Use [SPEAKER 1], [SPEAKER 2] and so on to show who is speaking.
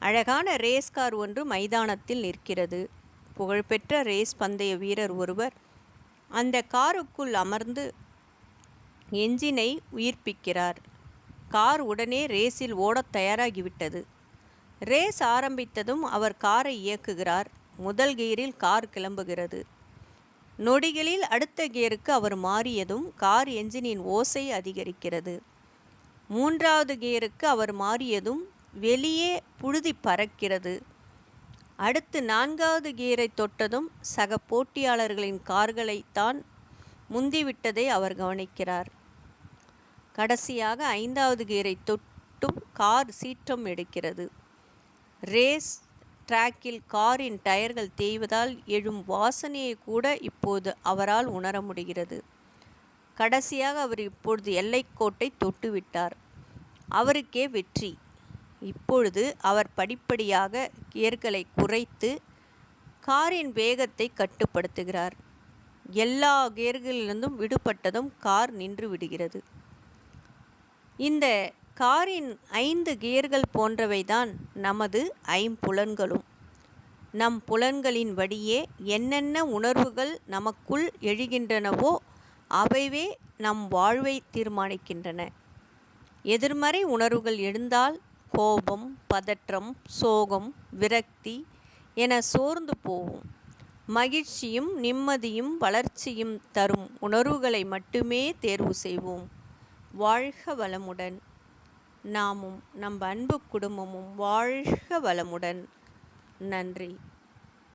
[SPEAKER 1] அழகான race car ஒன்று மைதானத்தில் நிற்கிறது. புகழ்பெற்ற ரேஸ் பந்தய வீரர் ஒருவர் அந்த காருக்குள் அமர்ந்து என்ஜினை உயிர்ப்பிக்கிறார். கார் உடனே ரேஸில் ஓடத் தயாராகிவிட்டது. ரேஸ் ஆரம்பித்ததும் அவர் காரை இயக்குகிறார். முதல் கியரில் கார் கிளம்புகிறது. நொடிகளில் அடுத்த கியருக்கு அவர் மாறியதும் கார் என்ஜினின் ஓசை அதிகரிக்கிறது. மூன்றாவது கியருக்கு அவர் மாறியதும் வெளியே புழுதி பறக்கிறது. அடுத்து நான்காவது கியரை தொட்டதும் சக போட்டியாளர்களின் கார்களைத்தான் முந்திவிட்டதை அவர் கவனிக்கிறார். கடைசியாக ஐந்தாவது கியரை தொட்டும் கார் சீற்றம் எடுக்கிறது. ரேஸ் ட்ராக்கில் காரின் டயர்கள் தேய்வதால் எழும் வாசனையை கூட இப்போது அவரால் உணர முடிகிறது. கடைசியாக அவர் இப்பொழுது எல்லைக்கோட்டை தொட்டுவிட்டார். அவருக்கே வெற்றி. இப்பொழுது அவர் படிப்படியாக கியர்களை குறைத்து காரின் வேகத்தை கட்டுப்படுத்துகிறார். எல்லா கியர்களிலிருந்தும் விடுபட்டதும் கார் நின்று விடுகிறது. இந்த காரின் ஐந்து கியர்கள் போன்றவைதான் நமது ஐம்புலன்களும். நம் புலன்களின் வழியே என்னென்ன உணர்வுகள் நமக்குள் எழுகின்றனவோ அவைவே நம் வாழ்வை தீர்மானிக்கின்றன. எதிர்மறை உணர்வுகள் எழுந்தால் கோபம் பதற்றம் சோகம் விரக்தி என சோர்ந்து போவோம் மகிழ்ச்சியும் நிம்மதியும் வளர்ச்சியும் தரும் உணர்வுகளை மட்டுமே தேர்வு செய்வோம். வாழ்க வளமுடன். நாமும் நம் அன்பு குடும்பமும் வாழ்க வளமுடன். நன்றி.